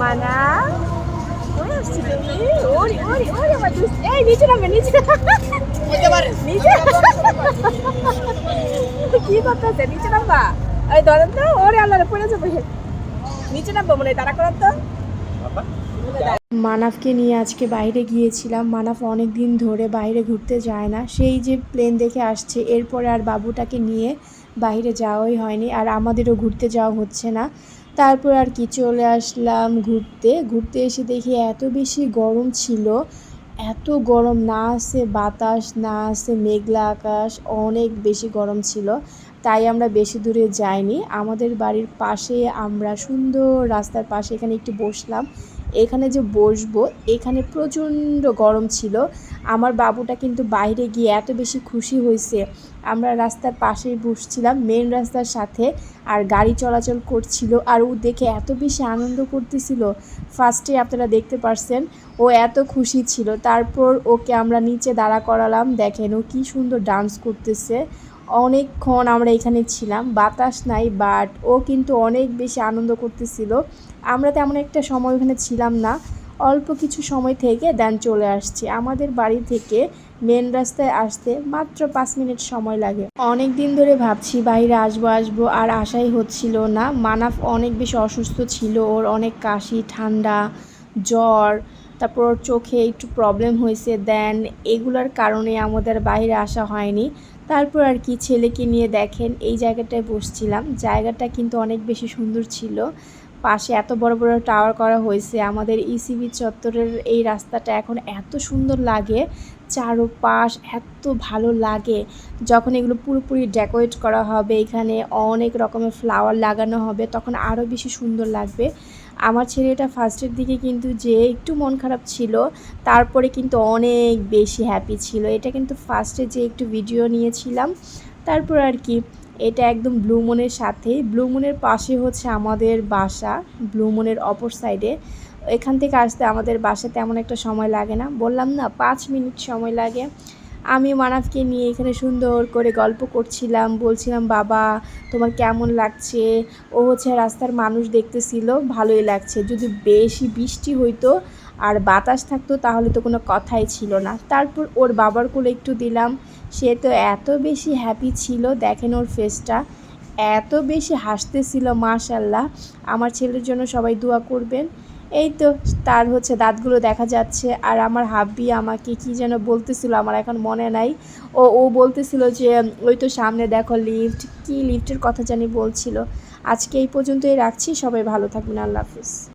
মানা? ওরে আসছি ওরে ওরে ওরে আমার দুষ্ট এই নিচে নামবে নিচে। নিচে। কি করতেছে? নিচে নামবা। এই ধরেন তো ওরে আল্লাহ পড়ে যাবে। নিচে নামবো মনে হয় তারা করার তো। মানাফকে নিয়ে আজকে বাইরে গিয়েছিলাম। মানাফ অনেক দিন ধরে বাইরে ঘুরতে যায় না। সেই যে প্লেন দেখে আসছে এরপরে আর বাবুটাকে নিয়ে বাইরে যাওয়াই হয়নি আর আমাদেরও ঘুরতে যাওয়া হচ্ছে না। তারপর আর কি চলে আসলাম ঘুরতে। ঘুরতে এসে দেখি এত বেশি গরম ছিল, এত গরম না আসে বাতাস, না আসে মেঘলা আকাশ, অনেক বেশি গরম ছিল। তাই আমরা বেশি দূরে যাইনি। আমাদের বাড়ির পাশে আমরা সুন্দর রাস্তার পাশে এখানে একটু বসলাম। এখানে যে বসবো, এখানে প্রচণ্ড গরম ছিল। আমার বাবুটা কিন্তু বাইরে গিয়ে এত বেশি খুশি হয়েছে। আমরা রাস্তার পাশেই বসছিলাম মেন রাস্তার সাথে, আর গাড়ি চলাচল করছিল। আর ও দেখে এত বেশি আনন্দ করতেছিল। ফার্স্টে আপনারা দেখতে পারছেন, ও এত খুশি ছিল। তারপর ওকে আমরা নিচে দাঁড়া করালাম। দেখেন ও কী সুন্দর ডান্স করতেছে। অনেকক্ষণ আমরা এখানে ছিলাম, বাতাস নাই বাট ও কিন্তু অনেক বেশি আনন্দ করতেছিল। আমরা তেমন একটা সময় ওখানে ছিলাম না, অল্প কিছু সময় থেকে দেন চলে আসছি। আমাদের বাড়ি থেকে মেন রাস্তায় আসতে মাত্র পাঁচ মিনিট সময় লাগে। অনেক দিন ধরে ভাবছি বাইরে আসব আসব, আর আশাই হচ্ছিল না। মানাফ অনেক বেশি অসুস্থ ছিল, ওর অনেক কাশি, ঠান্ডা, জ্বর তারপর চোখে একটু প্রবলেম হয়েছে দেন এগুলার কারণে আমাদের বাইরে আসা হয়নি। তারপর আর কি ছেলেকে নিয়ে দেখেন, এই জায়গাটায় বসছিলাম। জায়গাটা কিন্তু অনেক বেশি সুন্দর ছিল। পাশে এত বড় বড় টাওয়ার করা হয়েছে, আমাদের ইসিবি চত্বরের এই রাস্তাটা এখন এত সুন্দর লাগে, চারোপাশ এত ভালো লাগে। যখন এগুলো পুরোপুরি ডেকোরেট করা হবে, এখানে অনেক রকমের ফ্লাওয়ার লাগানো হবে, তখন আরও বেশি সুন্দর লাগবে। আমার ছেলেটা ফার্স্টের দিকে কিন্তু যে একটু মন খারাপ ছিল, তারপরে কিন্তু অনেক বেশি হ্যাপি ছিল। এটা কিন্তু ফার্স্টে যে একটু ভিডিও নিয়েছিলাম, তারপর আর কি এটা একদম ব্লু মুনের সাথে। ব্লু পাশে হচ্ছে আমাদের বাসা, ব্লু মুনের অপর সাইডে। এখান থেকে আসতে আমাদের বাসা তেমন একটা সময় লাগে না। বললাম না, পাঁচ মিনিট সময় লাগে। আমি মানাফকে নিয়ে এখানে সুন্দর করে গল্প করছিলাম, বলছিলাম, বাবা, তোমার কেমন লাগছে? ও হচ্ছে রাস্তার মানুষ দেখতেছিল, ভালোই লাগছে। যদি বেশি বৃষ্টি হইতো আর বাতাস থাকতো তাহলে তো কোনো কথাই ছিল না। তারপর ওর বাবার কোলে একটু দিলাম। সে তো এত বেশি হ্যাপি ছিল, দেখেন ওর ফেসটা এত বেশি হাসতেছিল মাশাল্লাহ আমার ছেলের জন্য সবাই দোয়া করবেন। এই তো তার হচ্ছে দাঁতগুলো দেখা যাচ্ছে আর আমার হাব্বি আমাকে কি যেন বলতেছিল আমার এখন মনে নাই। ও ও বলতেছিল যে, ওই তো সামনে দেখো লিফট কি লিফটের কথা জানি বলছিল। আজকে এই পর্যন্তই রাখছি, সবাই ভালো থাকবেন, আল্লাহ হাফিজ।